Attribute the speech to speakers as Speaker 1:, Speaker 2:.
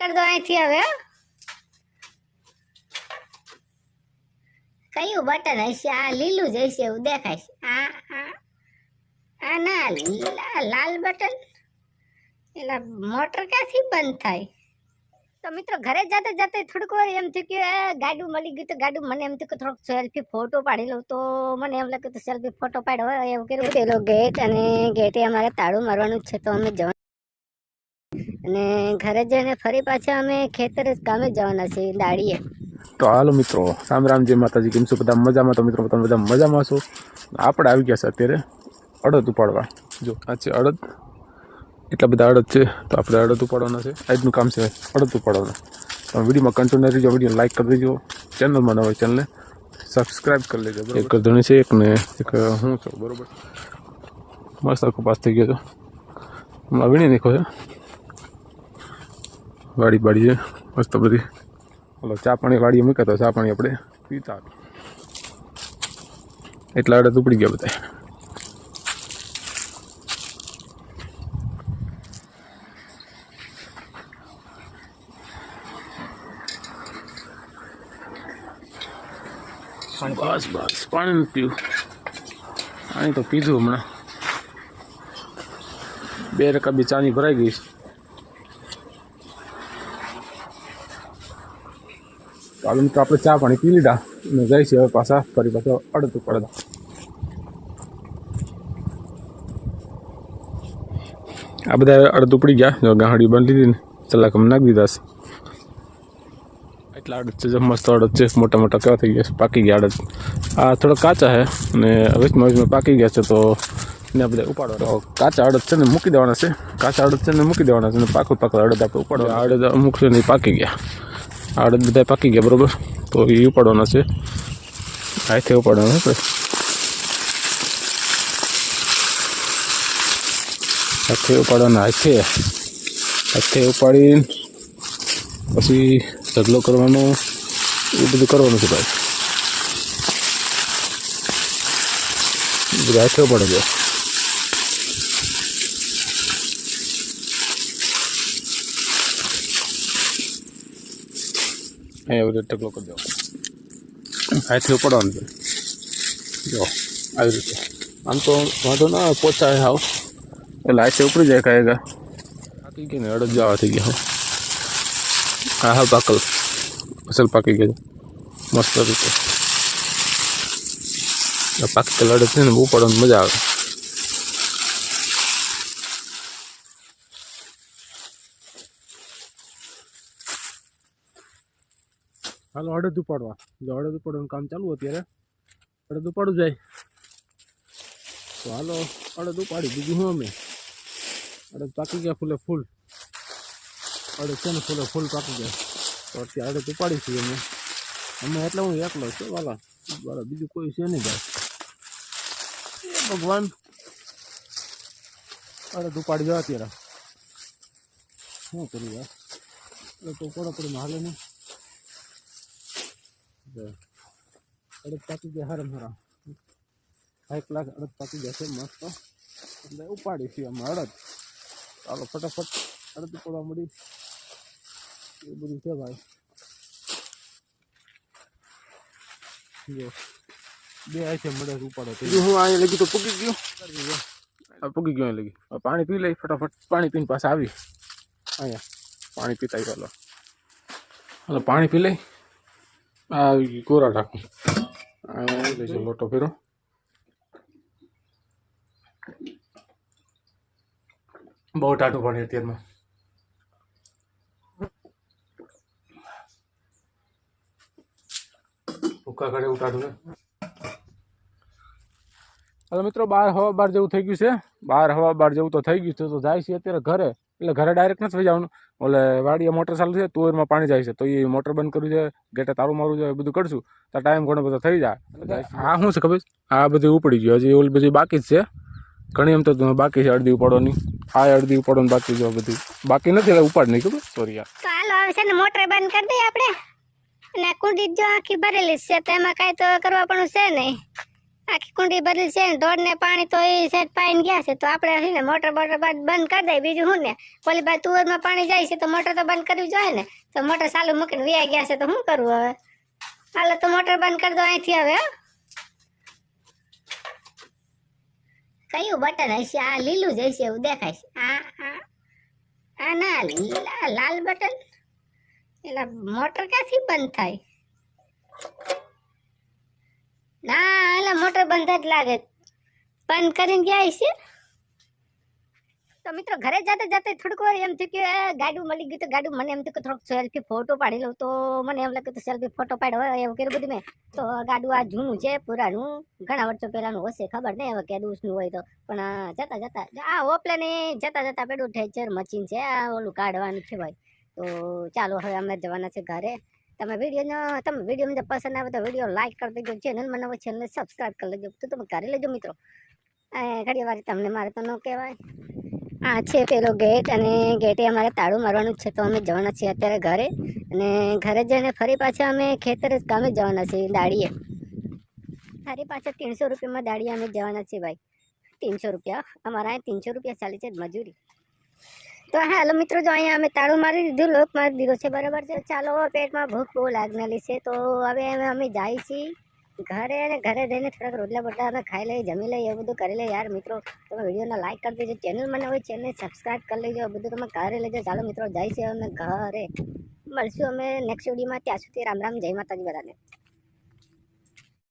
Speaker 1: કરી દો અહીંથી હવે કયું બટન હશે? આ લીલું જ હશે, એવું દેખાય છે. આ આ આ ના, લાલ બટન. એટલે મોટર ક્યાંથી બંધ થાય? તો મિત્રો, ઘરે જતા જતા થોડુંક વાર એમ થયું કે ગાડું મળી ગયું તો ગાડું. મને એમ થયું કે, થોડોક સેલ્ફી ફોટો પાડી લઉં. તો મને એમ લાગ્યું તો સેલ્ફી ફોટો પાડ્યો એવું કર્યું. પેલો ગેટ અને ગેટે અમારે તાળું મારવાનું છે, તો અમે જવાનું અને ઘરે જઈને ફરી પાછા અમે ખેતરે કામે જવાના છે દાડીએ.
Speaker 2: તો હાલો મિત્રો રામ રામ જય માતાજી કેમ છો બધા? મજામાં તો મિત્રો તમે બધા મજામાં છો? આપણે આવી ગયા છે અત્યારે અડદ ઉપાડવા. જો આ છે અડદ. એટલા બધા અડદ છે તો આપણે અડદ ઉપાડવાના છે. આજનું કામ છે અડદ ઉપાડવાના. તમે વિડીયોમાં કન્ટિન્યુ રહેજો વીડિયો લાઈક કરી દેજો. ચેનલમાં નવા ચેનલને સબસ્ક્રાઈબ કરી લેજો બરોબર? એક ધણી છે એક ને એક હું છું બરોબર? મસ્ત કપાસ થઈ ગયો છે. હમણાં વીણી નાખો છે. વાડી બાડી છે મસ્ત બધી. ઓલો ચા પાણી વાડીએ મૂક્યા તો ચા પાણી આપણે પીતા એટલા આડે ઉપડી ગયા બધા બસ બસ પાણી પીવું. પાણી તો પીધું હમણાં. બે રકા બી ચાની ભરાઈ ગઈ છે. ચાલો મિત્રો આપણે ચા પાણી પી લીધા અને છીએ હવે પાછા ફરી પાછા અડદ પડદ આ બધા અડધું ઉપડી ગયા. જો ગાહડી બાંધી દીધી ને ચલાકમ નાખી દીધા છે. એટલા અડદ છે જો મસ્ત અડદ છે મોટા મોટા કેવા થઈ ગયા છે પાકી ગયા અડદ આ થોડા કાચા છે અને વચમાં વચમાં પાકી ગયા છે તો ને બધા ઉપાડવા તો કાચા અડદ છે ને મૂકી દેવાના છે. કાચા અડદ છે ને મૂકી દેવાના છે ને પાકું પાકું અડદ આપણે ઉપાડવા અડદ અમુક છે ને પાકી ગયા. આ અડદ બધા પાકી ગયા, બરાબર? તો એ ઉપાડવાના છે. હાથે ઉપાડવાના આપણે હાથે ઉપાડવાના હાથે હાથે ઉપાડી પછી ઢગલો કરવાનો, એ બધું કરવાનું છે ભાઈ. બધા હાથે ઉપાડે છે. અહીંયા બધું ઢગલો કરી દેવાનો હાથે ઉપાડવાનું છે. જો આવી રીતે. આમ તો વાંધો ના આવે, પોચા હાવ. એટલે હાથે ઉપડી જાય કાંઈ પાકી ગઈ ને અડદ જવા થઈ ગયા હા. હા પાકલ. અસલ પાકી ગઈ. મસ્ત રીતે. પાકી અડદ છે ને બહુ પડવાની મજા આવે. હાલો અડદ ઉપાડવા જો અડદ ઉપાડવાનું કામ ચાલુ અત્યારે અડદ ઉપાડું જાય. તો હાલો અડદ ઉપાડી બીજું શું અમે. અડદ પાકી ગયા ફૂલે ફૂલ અડદ છે ને ફૂલે ફૂલ પાકી ગયા. તો અત્યારે અડદ ઉપાડી છીએ અમે. અમે એટલે હું એકલો છે, વાલા. વાલા, બીજું કોઈ છે નહીં ભાઈ. એ ભગવાન. અડદ ઉપાડી જવા અત્યારે. શું કર્યું યાર? એટલે તો પડો પડીને હાલે નહીં. જો. અડદ પાકી ગયા હારામ હારા એક લાખ અડદ પાકી જશે મસ્ત. એટલે ઉપાડી છે અમે અડદ. ચાલો ફટાફટ અડદ ઉપાડવા મળી. એ બધું છે ભાઈ. જો. બે આઈટમ મળે ઉપાડો હું અહીંયા લગી તો પૂકી ગયો. પૂકી ગયો લગી. પાણી પી લઈ ફટાફટ પાણી પીને પાછા આવી અહીંયા. પાણી પીતા ચાલો હાલો પાણી પી લઈ. આ કોરા ઢાંકું. લઈ જાઓ લોટો ફેરો બહુ ટાટું પાણી અત્યારમાં ભૂકા કાઢે એવું ટાટું હવે મિત્રો, બાર હવા બાર જેવું થઈ ગયું છે. બાર હવા બાર જેવું તો થઈ ગયું છે, તો જાય છે અત્યારે ઘરે. એટલે ઘરે ડાયરેક્ટ નથી જવાનું. ઓલે વાડીએ મોટર ચાલુ છે તુવેરમાં પાણી જાય છે. તો એ મોટર બંધ કરવું છે ગેટે તારું મારું છે એ બધું કરશું. તો ટાઈમ ઘણો બધો થઈ જાય. આ શું છે ખબર? આ બધું ઉપડી ગયું. હજી ઓલી બધી બાકી જ છે. ઘણી એમ તો બાકી છે અડધી ઉપાડવાની. આ અડધી ઉપાડવાની બાકી છે બધી. બાકી નથી એટલે ઉપાડ નહીં ખબર? સોરી યાર
Speaker 1: તો હાલો છે ને મોટર બંધ કરી દઈએ આપણે. અને કુંડી જો આખી ભરેલી છે તો એમાં કાંઈ તો કરવા પણ છે નહીં. આખી કુંડી બદલી છે ઢોર ને પાણી તો એ સેટ પાઈને ગયા છે. તો આપણે છે ને મોટર બોટર બંધ કરી દઈએ. બીજું શું ને? પેલી બાજુ તુવેરમાં પાણી જાય છે તો મોટર તો બંધ કરવી જોઈએ ને? તો મોટર ચાલુ મૂકીને વ્યાઈ ગયા છે તો શું કરવું હવે? હાલો તો મોટર બંધ કરી દો અહીંથી હવે. કયું બટન હશે? આ લીલું જ હશે એવું દેખાય છે. આ આ ના, લાલ બટન? એટલે મોટર ક્યાંથી બંધ થાય? ના, એલા મોટર બંધ જ લાગે. બંધ કરીને ગયા છે તો મિત્રો, ઘરે જતે જતે થોડુંક વાર એમ થયું કે ગાડું મળી ગયું તો ગાડું. મને એમ થયું કે થોડોક સેલ્ફી ફોટો પાડી લઉં. તો મને એમ લાગ્યું તો સેલ્ફી ફોટો પાડ્યો હોય, એવું કર્યું બધું મેં. તો ગાડું આ જૂનું છે, પુરાણું. ઘણા વર્ષો પહેલાનું હશે, ખબર નહીં હવે કે દૂસનું હોય તો. પણ જતા જતા, આ ઓપલેન જતા જતા પેલું ઠેચર મચીન છે, આ ઓલું કાઢવાનું છે ભાઈ. તો ચાલો હવે અમે જવાના છે ઘરે. તમે વિડીયોનો તમે વીડિયો મને પસંદ આવે તો વીડિયો લાઇક કરી દેજો ચેનલ મને ચેનલ સબસ્ક્રાઈબ કરી લેજો. તો તમે કરી લેજો મિત્રો. ઘણી વાર તમને મારે તો ન કહેવાય. આ છે પેલો ગેટ અને ગેટે અમારે તાળું મારવાનું છે, તો અમે જવાના છીએ અત્યારે ઘરે. અને ઘરે જઈને ફરી પાછા અમે ખેતરે જ કામે જવાના છીએ, દાડીએ. ફરી પાછા ત્રણસો રૂપિયામાં દાડીએ અમે જવાના છીએ ભાઈ. ત્રણસો રૂપિયા, અમારા અહીંયા ત્રણસો રૂપિયા ચાલે છે મજૂરી. તો હાલો મિત્રો, જો અહીંયા અમે તાળું મારી દીધું, લોક મારી દીધો છે, બરાબર છે. ચાલો પેટમાં ભૂખ બહુ લાગનારી છે. તો હવે અમે જાય છીએ ઘરે અને ઘરે જઈને થોડાક રોટલા બોટલા અમે ખાઈ લઈએ, જમી લઈએ, એવું બધું કરી લઈએ. યાર મિત્રો, તમે વિડીયોને લાઈક કરી દેજો ચેનલ મને હોય ચેનલ સબસ્ક્રાઈબ કરી લેજો બધું તમે કરી લેજો ચાલો મિત્રો જઈશું અમે ઘરે. મળશું અમે નેક્સ્ટ વિડીયોમાં ત્યાં સુધી રામ રામ, જય માતાજી બધાને.